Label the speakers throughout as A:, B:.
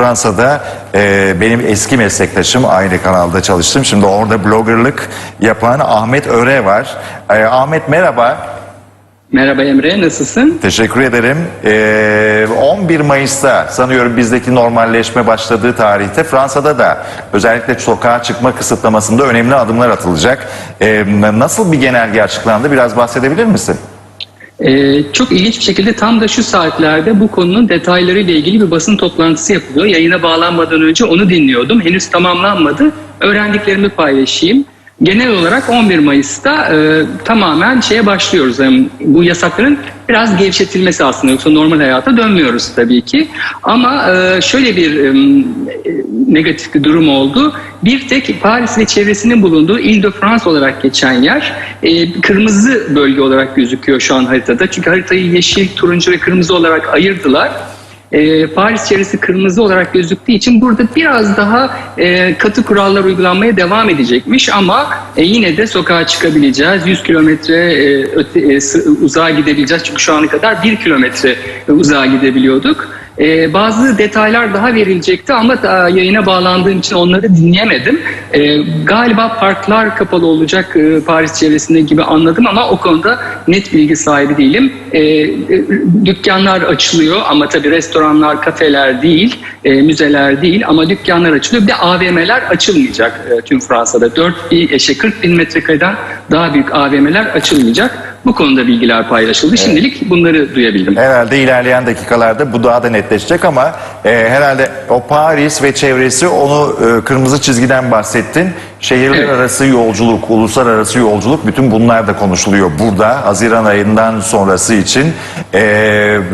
A: Fransa'da e, benim eski meslektaşım aynı kanalda çalıştım. Şimdi orada bloggerlık yapan Ahmet Öre var. E, Ahmet merhaba.
B: Merhaba Emre, nasılsın?
A: Teşekkür ederim. E, 11 Mayıs'ta sanıyorum bizdeki normalleşme başladığı tarihte Fransa'da da özellikle sokağa çıkma kısıtlamasında önemli adımlar atılacak. E, nasıl bir genelge açıklandı? Biraz bahsedebilir misin?
B: Ee, çok ilginç bir şekilde tam da şu saatlerde bu konunun detaylarıyla ilgili bir basın toplantısı yapılıyor. Yayına bağlanmadan önce onu dinliyordum. Henüz tamamlanmadı. Öğrendiklerimi paylaşayım. Genel olarak 11 Mayıs'ta e, tamamen şeye başlıyoruz. Yani bu yasakların biraz gevşetilmesi aslında yoksa normal hayata dönmüyoruz tabii ki. Ama e, şöyle bir e, negatif bir durum oldu. Bir tek Paris ve çevresinin bulunduğu Ile-de-France olarak geçen yer e, kırmızı bölge olarak gözüküyor şu an haritada. Çünkü haritayı yeşil, turuncu ve kırmızı olarak ayırdılar. E, Paris çevresi kırmızı olarak gözüktüğü için burada biraz daha e, katı kurallar uygulanmaya devam edecekmiş ama e, yine de sokağa çıkabileceğiz. 100 kilometre e, e, uzağa gidebileceğiz çünkü şu ana kadar 1 kilometre uzağa gidebiliyorduk. Ee, bazı detaylar daha verilecekti ama da yayına bağlandığım için onları dinleyemedim. Ee, galiba parklar kapalı olacak e, Paris çevresinde gibi anladım ama o konuda net bilgi sahibi değilim. Ee, e, dükkanlar açılıyor ama tabii restoranlar, kafeler değil, e, müzeler değil ama dükkanlar açılıyor. Bir de AVM'ler açılmayacak e, tüm Fransa'da. 4 bin, e, şey, 40 bin metrekareden daha büyük AVM'ler açılmayacak. Bu konuda bilgiler paylaşıldı. Şimdilik bunları duyabildim.
A: Herhalde ilerleyen dakikalarda bu daha da netleşecek ama e, herhalde o Paris ve çevresi onu e, kırmızı çizgiden bahsettin. Şehirler
B: Evet.
A: arası yolculuk, uluslararası yolculuk bütün bunlar da konuşuluyor burada. Haziran ayından sonrası için e,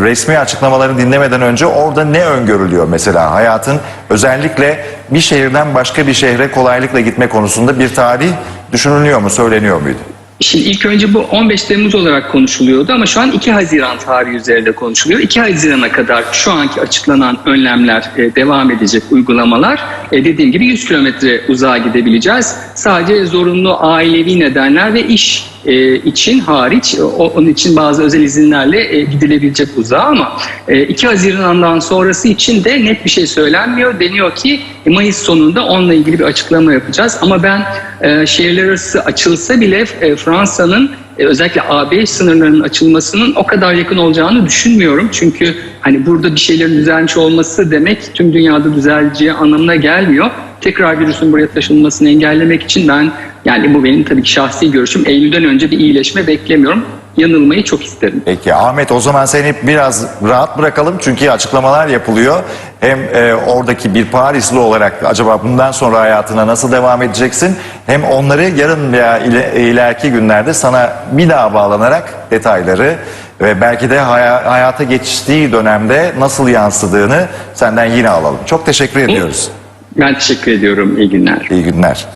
A: resmi açıklamaları dinlemeden önce orada ne öngörülüyor mesela hayatın özellikle bir şehirden başka bir şehre kolaylıkla gitme konusunda bir tarih düşünülüyor mu, söyleniyor muydu?
B: Şimdi ilk önce bu 15 Temmuz olarak konuşuluyordu ama şu an 2 Haziran tarihi üzerinde konuşuluyor. 2 Haziran'a kadar şu anki açıklanan önlemler e, devam edecek uygulamalar. E, dediğim gibi 100 kilometre uzağa gidebileceğiz. Sadece zorunlu ailevi nedenler ve iş e, için hariç e, o- onun için bazı özel izinlerle e, gidilebilecek uzağa ama e, 2 Haziran'dan sonrası için de net bir şey söylenmiyor. Deniyor ki e, Mayıs sonunda onunla ilgili bir açıklama yapacağız ama ben e, şehirler arası açılsa bile e, Fransa'nın özellikle AB sınırlarının açılmasının o kadar yakın olacağını düşünmüyorum. Çünkü hani burada bir şeylerin düzelmiş olması demek tüm dünyada düzeleceği anlamına gelmiyor. Tekrar virüsün buraya taşınmasını engellemek için ben yani bu benim tabii ki şahsi görüşüm. Eylül'den önce bir iyileşme beklemiyorum. Yanılmayı çok isterim.
A: Peki Ahmet o zaman seni biraz rahat bırakalım çünkü açıklamalar yapılıyor. Hem e, oradaki bir Parisli olarak acaba bundan sonra hayatına nasıl devam edeceksin? Hem onları yarın veya ile, ileriki günlerde sana bir daha bağlanarak detayları ve belki de haya- hayata geçtiği dönemde nasıl yansıdığını senden yine alalım. Çok teşekkür ediyoruz.
B: Ben teşekkür ediyorum. İyi günler.
A: İyi günler.